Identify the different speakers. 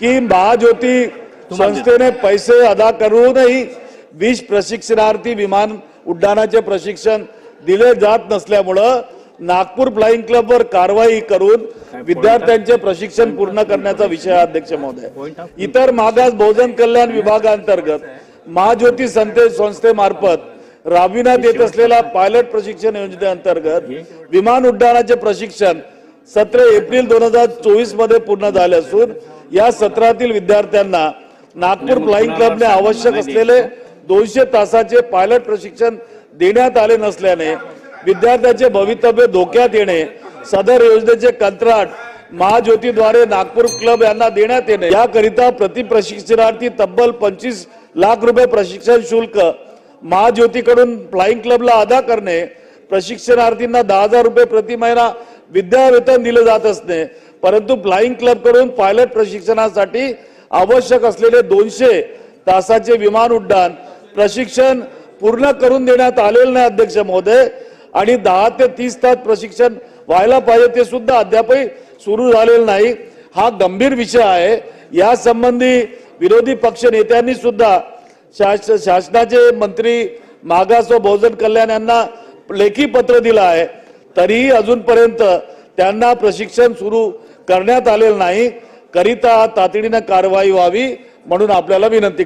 Speaker 1: की महाज्योती संस्थेने पैसे अदा करूनही वीस प्रशिक्षणार्थी विमान उड्डाणाचे प्रशिक्षण दिले जात नसल्यामुळं नागपूर फ्लाइंग क्लबवर कारवाई करून विद्यार्थ्यांचे प्रशिक्षण पूर्ण करण्याचा विषय अध्यक्ष महोदय. इतर मागास बहुजन कल्याण विभागांतर्गत महाज्योती संते संस्थेमार्फत राबविण्यात येत असलेल्या पायलट प्रशिक्षण योजनेअंतर्गत विमान उड्डाणाचे प्रशिक्षण सतरा एप्रिल दोन हजार चोवीसमध्ये पूर्ण झाले असून या सत्रातील विद्यार्थ्यांना नागपूर फ्लाइंग क्लबने आवश्यक असलेले दोनशे तासाचे पायलट प्रशिक्षण देण्यात आले नसल्याने विद्यार्थ्याचे भवितव्य धोक्यात येणे सदर योजनेचे कंत्राट महाज्योतीद्वारे नागपूर क्लब यांना देण्यात येणे याकरिता प्रति प्रशिक्षणार्थी तब्बल पंचवीस लाख रुपये प्रशिक्षण शुल्क महाज्योतीकडून फ्लाइंग क्लबला अदा करणे प्रशिक्षणार्थींना दहा हजार रुपये प्रति महिना विद्यावेतन दिलं जात असते. परंतु फ्लाइंग क्लबकडून पायलट प्रशिक्षणासाठी आवश्यक असलेले दोनशे तासाचे विमान उड्डाण प्रशिक्षण पूर्ण करून देण्यात आलेलं नाही अध्यक्ष महोदय. आणि दहा ते तीस तास प्रशिक्षण व्हायला पाहिजे ते सुद्धा अद्यापही सुरू झालेलं नाही. हा गंभीर विषय आहे. या संबंधी विरोधी पक्ष नेत्यांनी सुद्धा शास- शासनाचे मंत्री मागास व बहुजन कल्याण यांना लेखी पत्र दिलं आहे तरीही अजूनपर्यंत त्यांना प्रशिक्षण सुरू करण्यात आलेलं नाही. करिता तातडीनं कारवाई व्हावी म्हणून आपल्याला विनंती